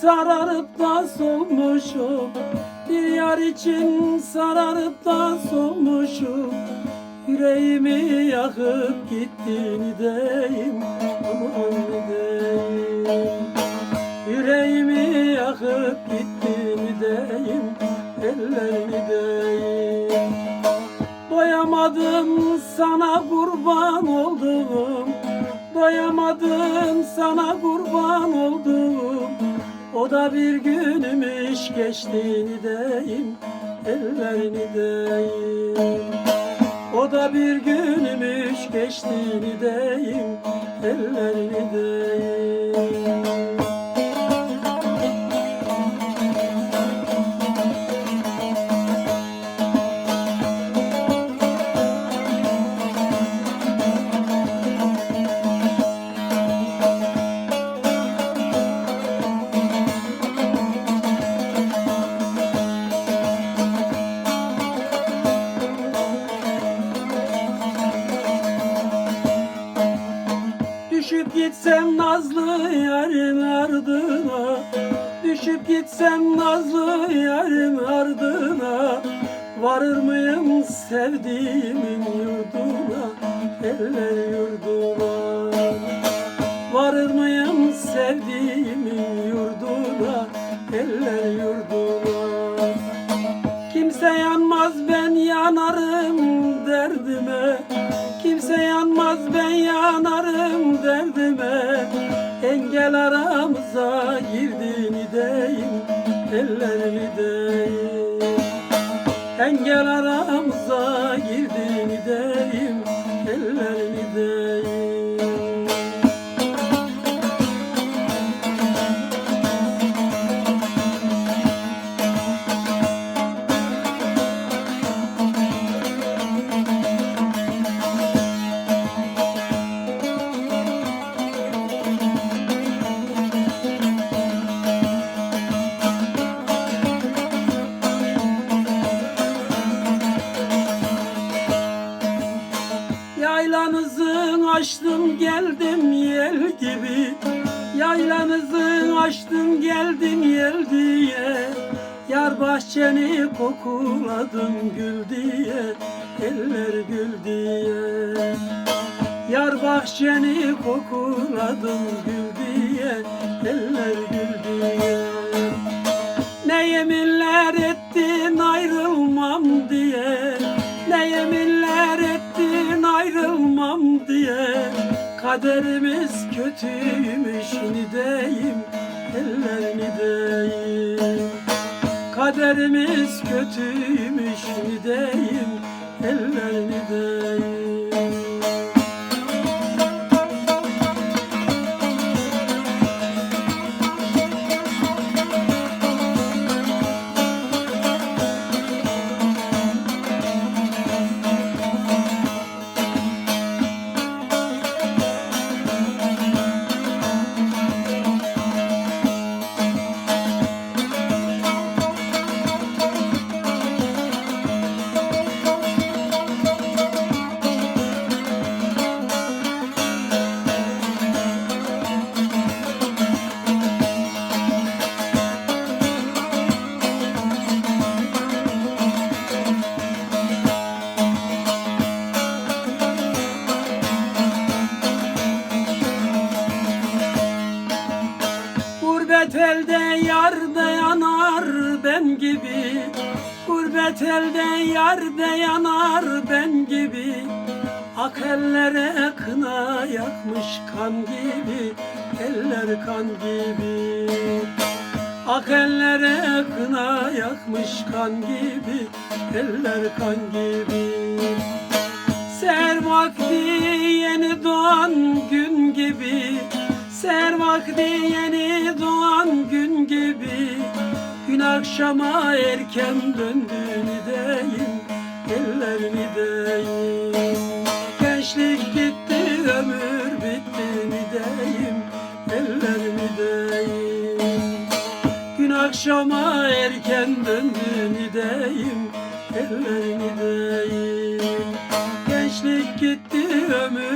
sararıp da solmuşum Bir yar için sararıp da solmuşum Yüreğimi yakıp gittiğini deyim Aman deyim. Yüreğimi yakıp gittiğini Doyamadım sana kurban oldum. O da bir günümüş geçtiğini deyim Ellerini deyim. O da bir günümüş geçtiğini deyim Ellerini deyim Düşüp gitsem nazlı yarın ardına. Düşüp gitsem nazlı yarın ardına. Varır mıyım sevdiğimin yurduna Eller yurduna? Varır mıyım sevdiğimin yurduna Eller yurduna aramıza girdiğini deyim Ellerini deyim Engel aramıza Yaylanızı açtım geldim yel gibi. Yaylanızı açtım geldim yel diye. Yar bahçeni kokuladım gül diye Eller gül diye. Yar bahçeni kokuladım gül diye Eller Kaderimiz kötüymüş ni deyim Ellerini deyim? Kaderimiz kötüymüş ni Gurbet elde yar da yanar ben gibi. Gurbet elde yar da yanar ben gibi. Ak ellere kına yakmış kan gibi. Eller kan gibi. Ak ellere kına yakmış kan gibi. Eller kan gibi. Ser vakti yeni doğan gün gibi Ser vakti yeni doğan gün gibi. Gün akşama erken döndüğünü deyim Ellerini deyim. Gençlik gitti ömür bittiğini deyim Ellerini deyim. Gün akşama erken döndüğünü deyim Ellerini deyim. Gençlik gitti ömür